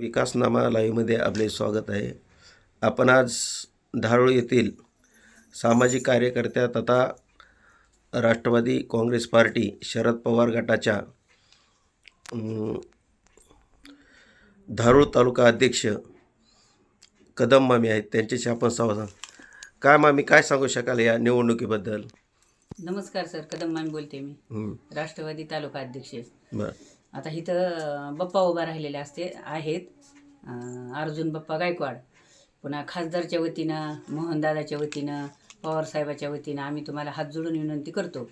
विकासनामा लाईव्हमध्ये आपले स्वागत आहे. आपण आज धारोळ येथील सामाजिक कार्यकर्त्या तथा राष्ट्रवादी काँग्रेस पार्टी शरद पवार गटाच्या धारूळ तालुका अध्यक्ष कदम मामी आहेत. त्यांच्याशी आपण संवाद काय मामी काय सांगू शकाल या निवडणुकीबद्दल? नमस्कार सर कदम मामी बोलते मी. राष्ट्रवादी तालुका अध्यक्ष बरं. आता इथं बप्पा उभा राहिलेले असते आहेत. अर्जुन बप्पा गायकवाड. पुन्हा खासदारच्या वतीनं मोहनदादाच्या वतीनं पवारसाहेबाच्या वतीनं आम्ही तुम्हाला हात जोडून विनंती करतो.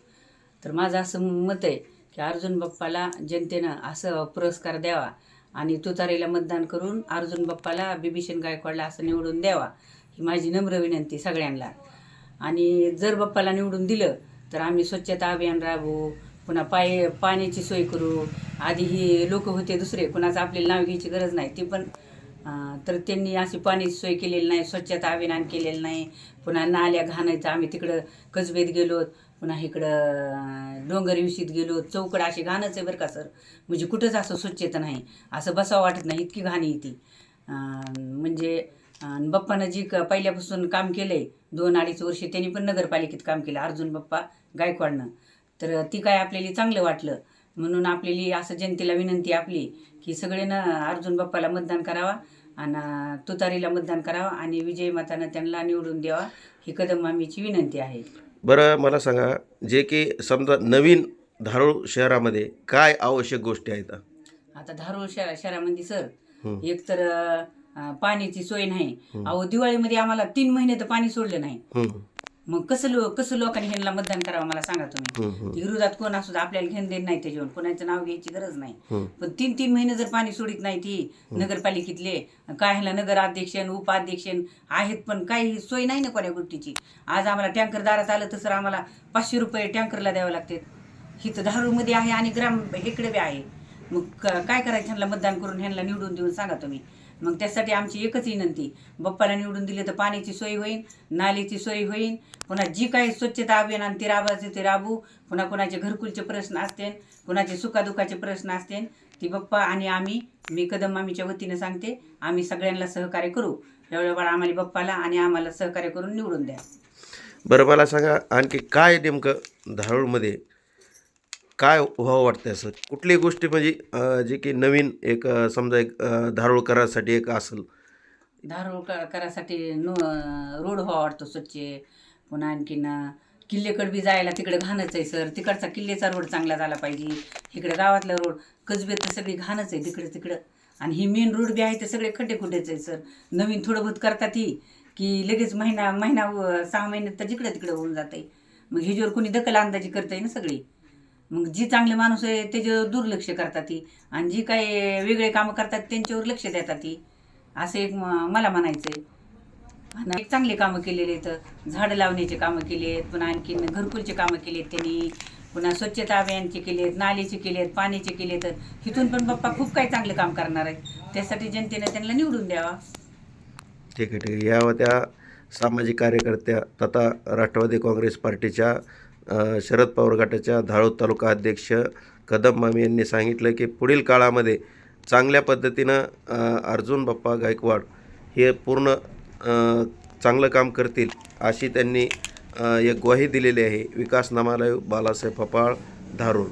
तर माझं असं मत आहे की अर्जुन बाप्पाला जनतेनं असं पुरस्कार द्यावा आणि तुतारीला मतदान करून अर्जुन बाप्पाला बिभीषण गायकवाडला असं निवडून द्यावा ही माझी नम्र विनंती सगळ्यांना. आणि जर बाप्पाला निवडून दिलं तर आम्ही स्वच्छता अभियान राबवू पुन्हा पाय पाण्याची सोय करू. आधी ही लोक होते दुसरे कुणाचं आपल्याला नाव घ्यायची गरज नाही. ते पण तर त्यांनी अशी पाण्याची सोय केलेली नाही स्वच्छता अभियान केलेलं नाही. पुन्हा नाल्या घाणायचं आम्ही तिकडं कसबेत गेलो पुन्हा इकडं डोंगर विशीत गेलो. चौकड अशी घाणच आहे बरं का सर? म्हणजे कुठंच असं स्वच्छता नाही. असं बसावं वाटत नाही इतकी घाण येते म्हणजे बप्पानं बाप्पानं जी क- पहिल्यापासून काम केलं आहे दोन अडीच वर्षे त्यांनी पण नगरपालिकेत काम केलं अर्जुन बाप्पा गायकवाडनं. तर ती काय आपल्याला चांगलं वाटलं. म्हणून आपल्याला असं जनतेला विनंती आपली की सगळ्यांना अर्जुन बाप्पाला मतदान करावा आणि तुतारीला मतदान करावा आणि विजय मतानं त्यांना निवडून द्यावा ही कदम मामीची विनंती आहे. बरं मला सांगा जे की समजा नवीन धारूळ शहरामध्ये काय आवश्यक गोष्टी आहेत? आता धारूर शहरा शहरामध्ये सर. एक तर पाण्याची सोय नाही. अहो दिवाळीमध्ये आम्हाला तीन महिने तर पाणी सोडलं नाही. मग कसं लो कसं लोकांनी ह्यांना मतदान करावं मला सांगा तुम्ही? विरोधात कोण असू दे, आपल्याला घेण देण नाही त्याच्यावर. कोणाचं नाव घ्यायची गरज नाही. पण तीन तीन महिने जर पाणी सोडित नाही ती नगरपालिकेतले काय ह्याला नगराध्यक्ष उपाध्यक्ष आहेत पण काही सोय नाही ना कोण्या गोष्टीची. आज आम्हाला टँकर दारात आलं तर सर आम्हाला पाचशे रुपये टँकरला द्यावं लागते हिथं धारूरमध्ये आहे आणि ग्राम इकडे बी आहे. मग क- काय करायचं ह्यांना मतदान करून ह्यांना निवडून देऊन सांगा तुम्ही. मग त्यासाठी आमची एकच विनंती बप्पाला निवडून दिले तर पाण्याची सोय होईल नालीची सोय होईल पुन्हा जी काही स्वच्छता अभियान आणि ते राबायचे ते राबू पुन्हा कोणाचे घरकुलचे प्रश्न असतील कुणाचे सुखादुखाचे प्रश्न असतील ती बप्पा आणि आम्ही मी कदम मामीच्या वतीने सांगते आम्ही सगळ्यांना सहकार्य करू. एवढ्या आम्हाला बप्पाला आणि आम्हाला सहकार्य करून निवडून द्या. बरं मला सांगा आणखी काय नेमकं धारूळमध्ये काय व्हावं वाटतं असं? कुठली गोष्टी म्हणजे जे की नवीन एक समजा एक धारूळ करासाठी एक असेल? धारोळ क- करासाठी नो रोड व्हावा वाटतो स्वच्छ. पुन्हा आणखीन किल्लेकडे बी जायला तिकडे घाणच आहे सर. तिकडचा किल्लेचा रोड चांगला झाला पाहिजे. इकडे गावातला रोड कसबेत तर सगळी घाणच आहे तिकडे तिकडं. आणि ही मेन रोड बी आहे ते सगळे खड्डे खुड्डेच आहे सर. नवीन थोडं बहुत करतात ही की लगेच महिना महिना व सहा महिन्यात तर जिकडे तिकडे होऊन जाते मग ह्याच्यावर कोणी दखल अंदाजी करताय ना सगळी. मग जी चांगले माणूस आहे त्याच्यावर दुर्लक्ष करतात ती. आणि जी काही वेगळे कामं करतात त्यांच्यावर लक्ष देतात ती. असं एक मला म्हणायचं आहे आणि एक चांगले कामं केलेले आहेत. झाडं लावण्याचे कामं केले आहेत. पुन्हा आणखीन घरकुलचे कामं केले आहेत त्यांनी. पुन्हा स्वच्छता अभियानचे केले आहेत नालीचे केले आहेत पाण्याचे केले आहेत. तिथून पण बाप्पा खूप काही चांगलं काम करणार आहेत. त्यासाठी जनतेने त्यांना निवडून द्यावा. ठीक आहे ठीक आहे. या होत्या सामाजिक कार्यकर्त्या तथा राष्ट्रवादी काँग्रेस पार्टीच्या शरद पवार गटाच्या धाळोद तालुका अध्यक्ष कदम मामी यांनी सांगितलं की पुढील काळामध्ये चांगल्या पद्धतीनं अर्जुन बाप्पा गायकवाड हे पूर्ण चांगलं काम करतील अशी त्यांनी एक ग्वाही दिलेली आहे. विकास नामालय बालासाहेब फपाळ धारूर.